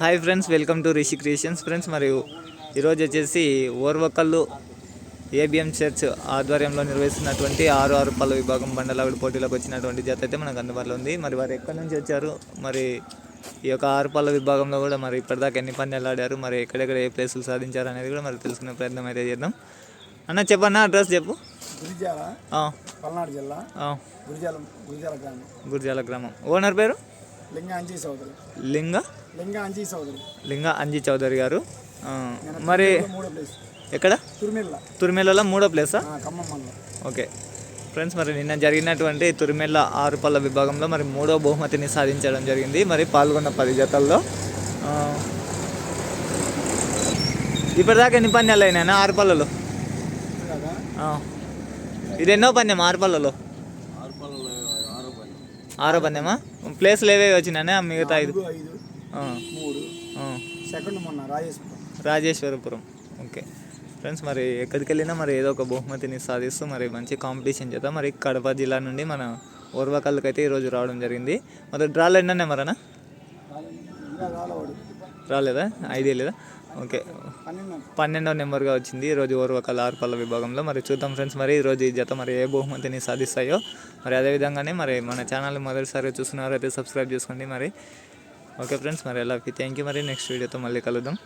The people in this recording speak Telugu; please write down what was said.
Hi friends welcome to Rishi creations friends. మరియు ఈరోజు వచ్చేసి ఓర్వకల్లు ఏబిఎం చర్చ్ ఆధ్వర్యంలో నిర్వహిస్తున్నటువంటి ఆరు ఆరు పళ్ళ విభాగం బండలాగుడు పోటీలకు వచ్చినటువంటి జత అయితే మనకు అందుబాటులో ఉంది. మరి వారు ఎక్కడి నుంచి వచ్చారు? మరి ఈ యొక్క ఆరు పళ్ళ విభాగంలో కూడా మరి ఇప్పటిదాకా ఎన్ని పందాలు ఆడారు? మరి ఎక్కడెక్కడ ఏ ప్లేసులు సాధించారు అనేది కూడా మరి తెలుసుకునే ప్రయత్నం అయితే చేద్దాం. అన్న చెప్పన్నా అడ్రస్ చెప్పు. గురిజాల పల్నాడు జిల్లా గురిజాల గురిజాల గ్రామం. గుర్జాల గ్రామం. ఓనర్ పేరు? లింగ అంజీ చౌదరి లింగ? లింగ అంజీ చౌదరి లింగ అంజీ చౌదరి గారు. మరి ఎక్కడ? తురిమిల్ల. తురిమెల్లలో మూడో ప్లేసా? ఖమ్మం ఓకే. ఫ్రెండ్స్ మరి నిన్న జరిగినటువంటి తురిమెల్ల ఆరు పళ్ళ విభాగంలో మరి మూడో బహుమతిని సాధించడం జరిగింది. మరి పాల్గొన్న పది జతల్లో ఆ, ఇప్పటిదాకా ఎన్ని పందాలు అయినాయన్నా ఆరు పళ్ళలో కదా ఆ. ఇది ఎన్నో పందెం ఆరు పళ్ళలో ఆరో పందెమా? ప్లేస్లు ఏవేవి వచ్చినాయన్నా మిగతా ఐదు. మూడు. సెకండ్ మొన్న రాజేశ్వరం. రాజేశ్వరపురం. ఓకే. ఫ్రెండ్స్ మరి ఎక్కడికి వెళ్ళినా మరి ఏదో ఒక బహుమతిని సాధిస్తూ మరి మంచి కాంపిటీషన్ చేద్దాం. మరి కడప జిల్లా నుండి మన ఓర్వకల్కి అయితే ఈరోజు రావడం జరిగింది. మరి డ్రాలు ఇంకా రాలవాడు. రాలేదా? ఐడియా లేదా? ఓకే. పన్నెండు పన్నెండవ నెంబర్గా వచ్చింది. ఈరోజు ఓర్వకల్ ఆరుపల్ల విభాగంలో మరి చూద్దాం ఫ్రెండ్స్ మరి ఈరోజు ఈ జత మరి ఏ బహుమతిని సాధిస్తాయో. మరి అదేవిధంగానే మరి మన ఛానల్ మొదటిసారి చూస్తున్నవారైతే సబ్స్క్రైబ్ చేసుకోండి మరి. ఓకే ఫ్రెండ్స్ మరి ఎలా థ్యాంక్ యూ మరి. నెక్స్ట్ వీడియోతో మళ్ళీ కలుద్దాం.